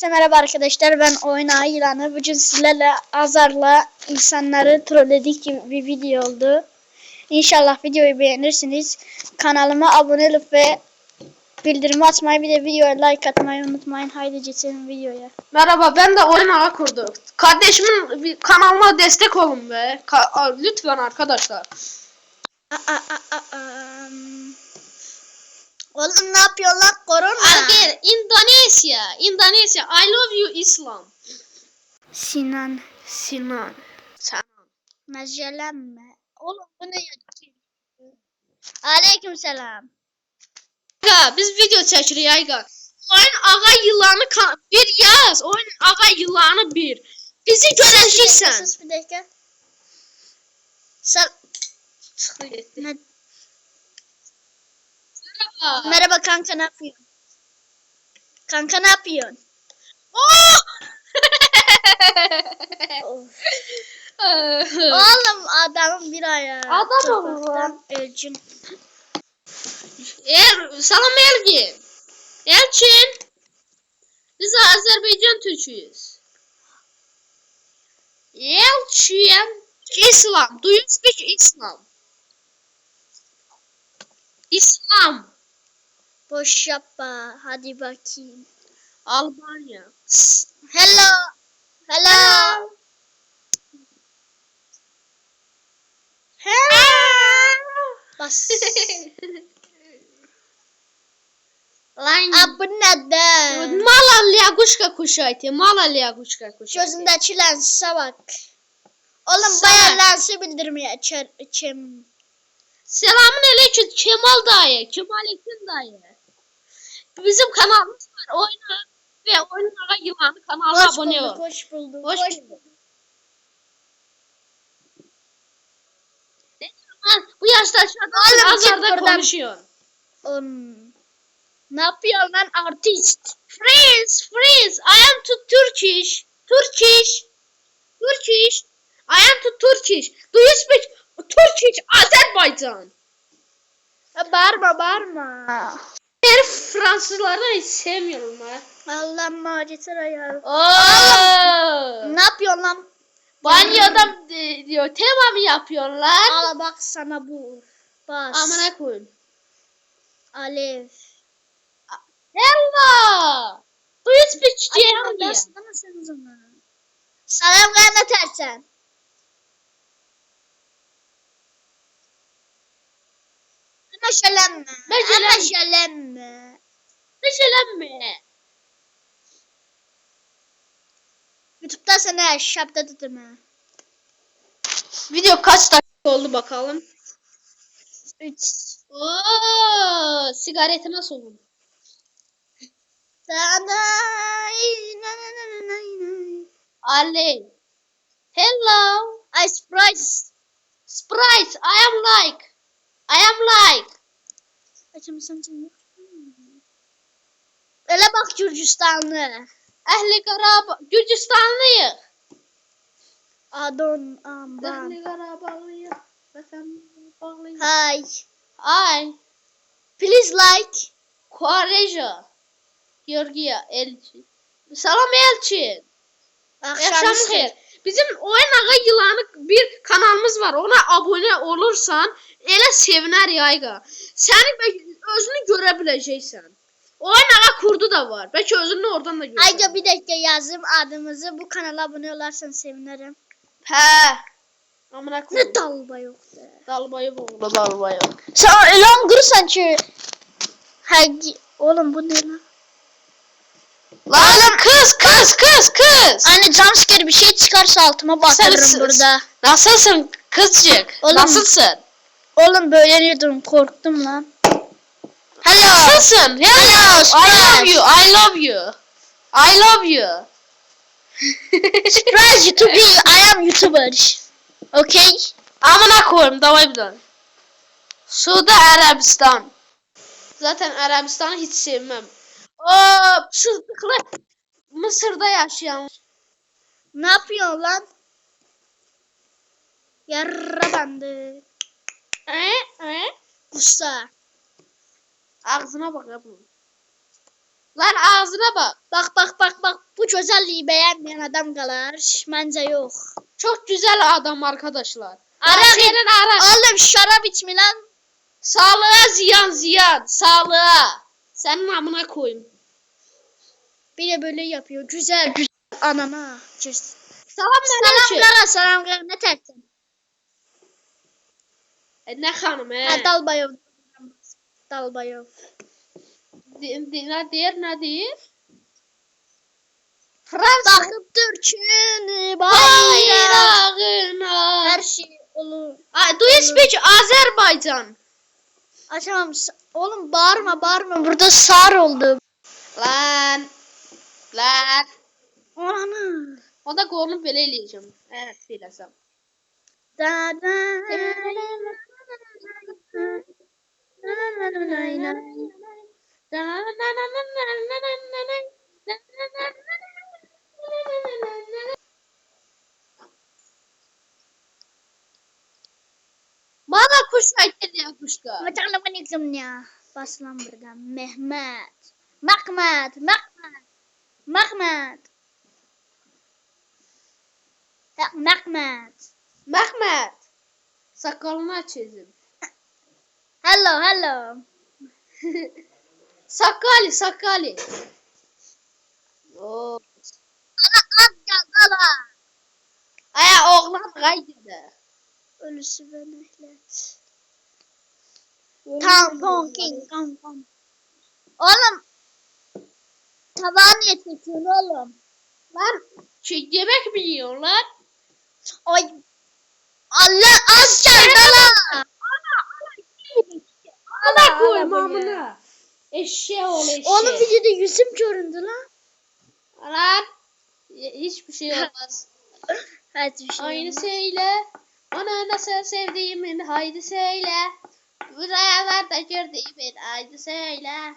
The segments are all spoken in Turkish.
Herkese merhaba arkadaşlar ben Oyna Yılanı. Bugün sizlerle Azar'la insanları trolledik gibi bir video oldu. İnşallah videoyu beğenirsiniz. Kanalıma abone olup ve bildirimi açmayı bir de videoya like atmayı unutmayın. Haydi geçelim videoya. Merhaba ben de oyun ağa kurduk. Kardeşimin bir kanalına destek olun be. Ka- a- lütfen arkadaşlar. Aa, aa, aa, aa. Oğlum ne yapıyorsun lan korona? Alger, Endonezya. Endonezya. I love you Islam. Sinan. Sinan. Sen. Mezelenme. Oğlum bu ne ya? Aleyküm selam. Aga, biz video çekirik ayga. Oyun ağa yılanı ka- bir yaz. Oyun ağa yılanı bir. Bizi görəcəksən. Sus bir dakika. Sen Çıxdı getdi. Merhaba. merhaba kanka ne yapıyorsun? Kanka ne yapıyorsun? Oh! Oğlum adamın bir ayağı. Adam Topraktan Ölçün. Er, salam Elgin. Elçin. Biz Azerbaycan Türküyüz. Elçin. İslam. Do you speak Islam? İslam. Boş yapma. Hadi bakayım. Albanya. Hello. Hello. Bas. Lan. Aa, bu neden? Mala lягушка кушайте. Mala lягушка кушайте. Gözündeki lense bak. Oğlum Salak. bayağı lensi bildirmiyor. Çer, çem. Selamun aleyküm Kemal dayı. Kemalettin dayı. Bizim kanalımız var. Oyna ve oyunlara yılanı kanala Hoş abone bulduk, ol. hoş bulduk. Hoş Hoş, bulduk. bulduk. Lan bu yaşta aşağıda azarda konuşuyor. Oğlum, ne yapıyor lan artist? Freeze, freeze. I am to Turkish. Turkish. Turkish. I am to Turkish. Do you speak Turkish Azerbaycan? Bağırma bağırma. Ben Fransızları hiç sevmiyorum ha. Allah macitler ayarı. Oo. Ne yapıyorsun lan? Banyoda e, diyor tema mı yapıyorlar? Al bak sana bu. Bas. Amına koyayım. Alev. Hello. Do you speak Ay, German? bassana sen o zaman. Salam kaynatarsan. Meşelenme. Meşelenme. Meşelenme. Meşelenme. Youtube'da sana şapta tutma. Video kaç dakika oldu bakalım. 3. Oo, sigareti nasıl? Sana Ali. Hello. I Sprite. Sprite. I am like. I am like. Açımsan canım. Öyle bak Gürcistanlı. Ehli Karabağ. Gürcistanlıyız. Adon amban. Ehli Karabağlıyız. Vatan bağlıyız. Hi. Ay. Please like. Koreja. Georgia. Elçin. Salam Elçin. Akşam Yaşam xeyir. Bizim Oyun Ağa Yılanı bir kanalımız var. Ona abone olursan elə sevinər yayqa. Səni bəlkə özünü görə biləcəksən. Oyun Ağa kurdu da var. Bəlkə özünü oradan da görürsən. Ayca bir dakika yazdım adımızı. Bu kanala abone olarsan sevinirim. Hə. Amına Ne koyayım. dalba yok be. Dalbayı oğlu dalbayı. Sen elan kırsan ki. Hagi. Oğlum bu ne lan? Lan kız kız kız kız. Anne jumpscare bir şey çıkarsa altıma batırırım Sen- burada. Nasılsın kızcık? Oğlum. Nasılsın? Oğlum böyle diyordum korktum lan. Hello. Nasılsın? Hello, I love you. I love you. I love you. Surprise YouTube. I am YouTuber. Okay. Amına koyayım davay bir Suudi Arabistan. Zaten Arabistan'ı hiç sevmem. O sızlıklı Mısır'da yaşayan. Ne yapıyorsun lan? Yarra bandı. Kusa. Ağzına bak ya bunun. Lan ağzına bak. Bak bak bak bak. güzelliği beğenmeyen adam kalır. Bence yok. Çok güzel adam arkadaşlar. Arak senin arak. Oğlum şarap içme lan. Sağlığa ziyan ziyan. Sağlığa. Senin amına koyayım. Bir de böyle yapıyor. Güzel güzel. Anana. Cız. Salam ne Selamlar selamlar. Ne tersin? Ne hanım he? Ha, Dalbayov. Dalbayov. Di- di- Ne diyor ne diyor? Fransa. Türk'ün bayrağı. Bayrağına. Her şey olur. Ay, do you speak Azerbaycan? Açamam. Oğlum bağırma bağırma. Burada sağır oldu. Lan. Lan. Ananı. Onda qorunu belə eləyəcəm. Evet, biləsəm. Da da. Bana kuş aytdı ya kuşka. Macam apa nih gamenya? Pas lamberdan. Mehmet. Mahmud. Mahmud. Ya, Mahmud. Məhməd. Saqqalını çizim. Hello, hello. Saqqali, saqqali. Oo. Ana az gala. Aya oğlan qaydı. Ölüsü beneklet. Tampon king tampon. Oğlum. Tabağı niye çekiyorsun oğlum? Lan şey yemek mi yiyorlar? Ay. Allah az gala. Ana koyayım amına. Eşeğe ol eşeğe. Oğlum videoda yüzüm göründü lan. Lan. Hiçbir şey olmaz. Hadi bir şey. Aynı olmaz. söyle. Ona nasıl sevdiğimin haydi söyle. Buralarda gördüğümün haydi söyle.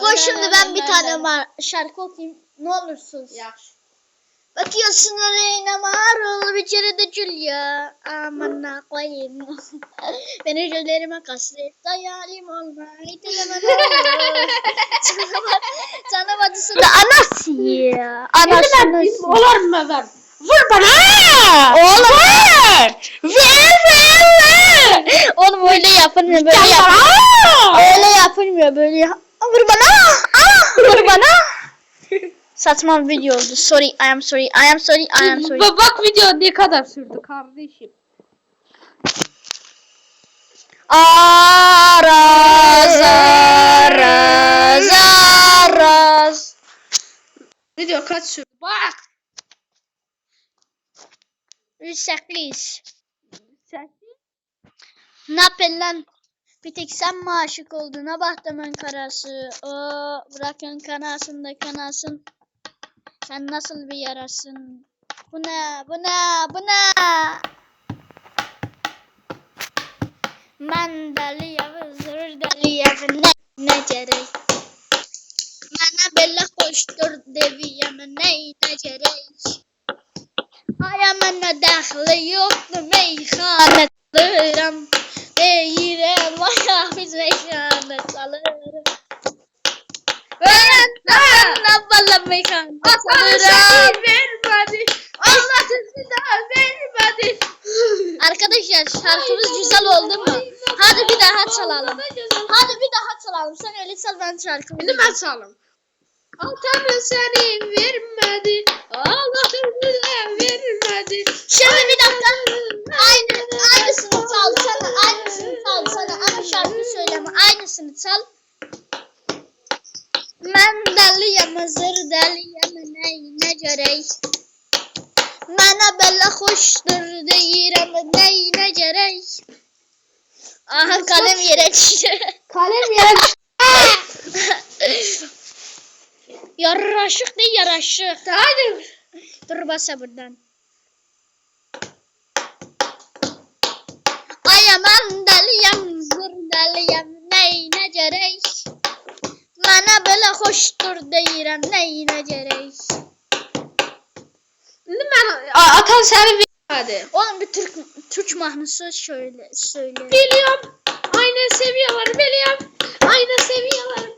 Koy şimdi ben bir tane var şarkı okuyayım. Ne olursunuz. Yaxşı. Bakıyorsun oraya marul bir kere de gül ya. Aman ne koyayım. Beni gözlerime kasret. Hayalim olmaydı olur. Canavar acısı da anası ya. Anasını. Olar mı ben? Vur bana! Oğlum ver. Ver ver ver. Oğlum öyle yapılmıyor böyle yap. Öyle yapılmıyor böyle yap. Vur bana. Ah, vur bana. Saçma bir video oldu. Sorry, I am sorry, I am sorry, I am sorry. Ba- Bak video ne kadar sürdü kardeşim. Araz, araz, araz. Video kaç sürdü? Bak. Yüksekliyiz. Sen Ne yapın lan? Bir tek sen mi aşık oldun? Ha bahtamın karası. O bırakın kanasın da kanasın. Sen nasıl bir yarasın? Bu ne? Bu ne? Bu ne? Ben deliyem, zır deliyem, ne, ne gerek? Bana bella koştur deviyem, ne, ne gerek? Ayağımın daxili yoktu meyxana qalırım. Deyirəm, vay biz meyxana qalırım. Ben Allah qalırım. seni vermedi. Allah seni de vermedi. Arkadaşlar şarkımız güzel oldu mu? Hadi bir daha çalalım. Hadi bir daha çalalım. Sen öyle çal ben şarkımı. Şimdi ben çalım. Altanı seni vermedi. Allah seni de vermedi. Şimdi bir dakika. Aynı, aynısını çal. Sana aynısını çal. Sana ama şarkı söyleme. Aynısını çal. Ben deliyim, zır deliyim, neyine görey. Mənə belə xoşdur deyirəm, gərək. Aha kalem yere düştü. Kalem yere Yaraşık değil yaraşık. Haydi. Dur basa buradan. Ayamam deliyem, zır deliyem, neyine gerek. Bana böyle hoştur deyirəm, neyine gerek. Ben atan seni hadi. Oğlum bir Türk Türk mahnısı şöyle söyle. Biliyorum. Aynen seviyorlar biliyorum. Aynen seviyorlar.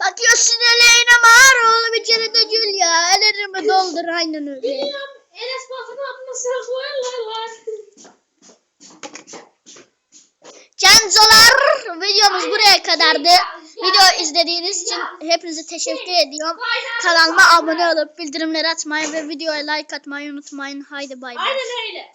Bakıyorsun eleğine mağar oğlum içeri de gül ya. Ellerimi doldur aynen öyle. Biliyorum. Enes Batı'nın adını sen koyarlar. Canzolar videomuz buraya kadardı. Video izlediğiniz için hepinize teşekkür ediyorum. Kanalıma abone olup bildirimleri açmayı ve videoya like atmayı unutmayın. Haydi bay bay. Aynen öyle.